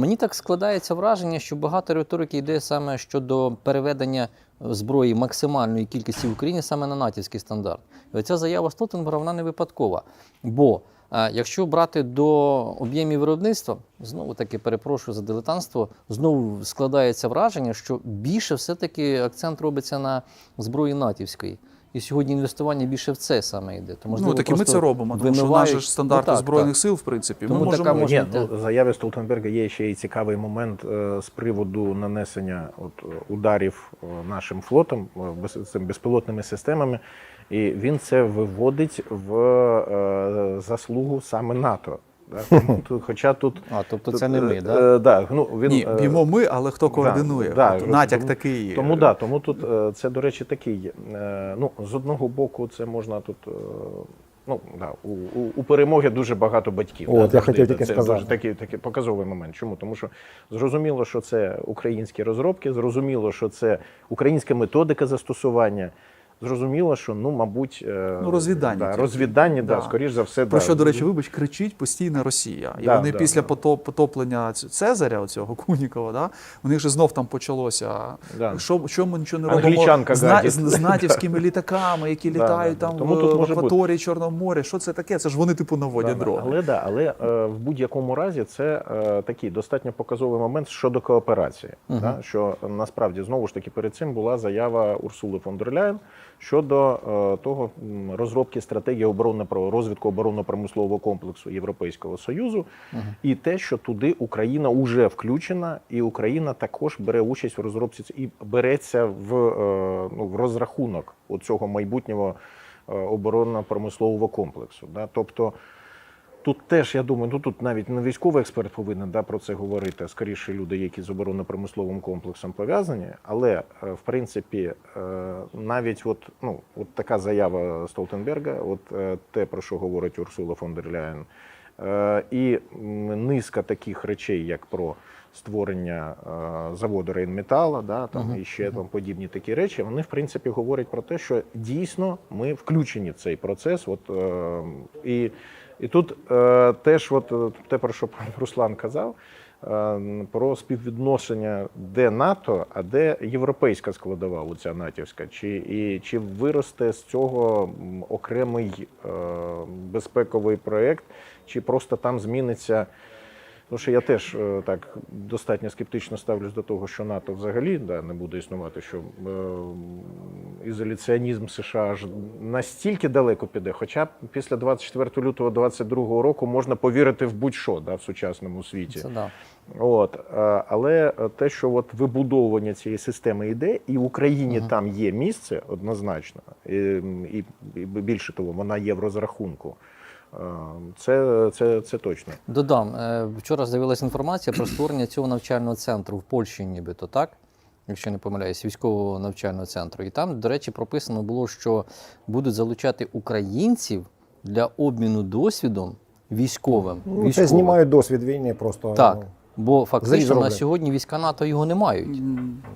Мені так складається враження, що багато риторики йде саме щодо переведення зброї максимальної кількості в Україні саме на натівський стандарт. І оця заява Столтенберга вона не випадкова. Бо е, якщо брати до об'ємів виробництва, знову таки перепрошую за дилетантство, знову складається враження, що більше все-таки акцент робиться на зброї натівської. І сьогодні інвестування більше в це саме йде. То, можливо, ну так і ми це робимо, тому що наші ж стандарти Ну, так, збройних так. сил, в принципі, Тому ми можемо така може- Ні, Можна- ну, заяві Столтенберга є ще й цікавий момент е, з приводу нанесення от, е, ударів е, нашим флотом, е, без, цим безпілотними системами. І він це виводить в е, заслугу саме НАТО. Хоча тут. А, тобто це не ми, е, да? е, да, ну, він, Ні, е, б'ємо ми, але хто координує? да, От натяк тому- такий. Тому да, тому тут це, до речі, такий. Ну, з одного боку, це можна тут. Ну, да, у, у, у перемоги дуже багато батьків. От, да, я хотів тільки це сказати. дуже такий, такий показовий момент. Чому? Тому що зрозуміло, що це українські розробки, зрозуміло, що це українська методика застосування. Зрозуміло, що ну, мабуть, е, Ну, розвідання да, розвідання, да. Да. скоріш за все, Про да. що, до речі, вибач, кричить постійно Росія. І Да, вони да, після да. потоп- потоплення Цезаря, цього Кунікова, да, у них же знов там почалося. Да. Що, що ми нічого не робимо Англічанка з, з, з натівськими літаками, які літають да, да. там в, в акваторії Чорного моря. Що це таке? Це ж вони типу наводять Да, дрони. Але да, але е, в будь-якому разі це е, такий достатньо показовий момент щодо кооперації. Да, що насправді знову ж таки перед цим була заява Урсули фон дер Ляєн щодо е, того розробки стратегії оборони про розвитку оборонно-промислового комплексу Європейського союзу, і те, що туди Україна вже включена, і Україна також бере участь в розробці і береться в, е, ну, в розрахунок цього майбутнього е, оборонно-промислового комплексу. Да? Тобто тут теж, я думаю, ну тут навіть не військовий експерт повинен да, про це говорити, а скоріше люди, які з оборонно-промисловим комплексом пов'язані. Але е, в принципі, е, навіть от, ну, от така заява Столтенберга, от е, те, про що говорить Урсула фон дер Ляєн, і низка таких речей, як про створення заводу Рейнметала, да, там і ще там подібні такі речі, вони в принципі говорять про те, що дійсно ми включені в цей процес. От, і, і тут е, теж, от, е, те, про що пан Руслан казав, е, про співвідношення, де НАТО, а де європейська складова, оця натівська, чи, і, чи виросте з цього окремий е, безпековий проєкт, чи просто там зміниться. Тому що я теж е, так достатньо скептично ставлюсь до того, що НАТО взагалі да, не буде існувати, що е, ізоляціонізм США аж настільки далеко піде. Хоча після 24 лютого 22 року можна повірити в будь-що да, в сучасному світі. Це да. От, е, але те, що от вибудовування цієї системи йде, і в Україні там є місце однозначно, і, і, і більше того, вона є в розрахунку. Е, Це, це, це точно. Додам, е, вчора з'явилася інформація про створення цього навчального центру в Польщі, нібито так. Якщо не помиляюсь, військового навчального центру. І там, до речі, прописано було, що будуть залучати українців для обміну досвідом військовим. Ну, це знімають досвід війни просто. Так. ну, Бо фактично на сьогодні війська НАТО його не мають.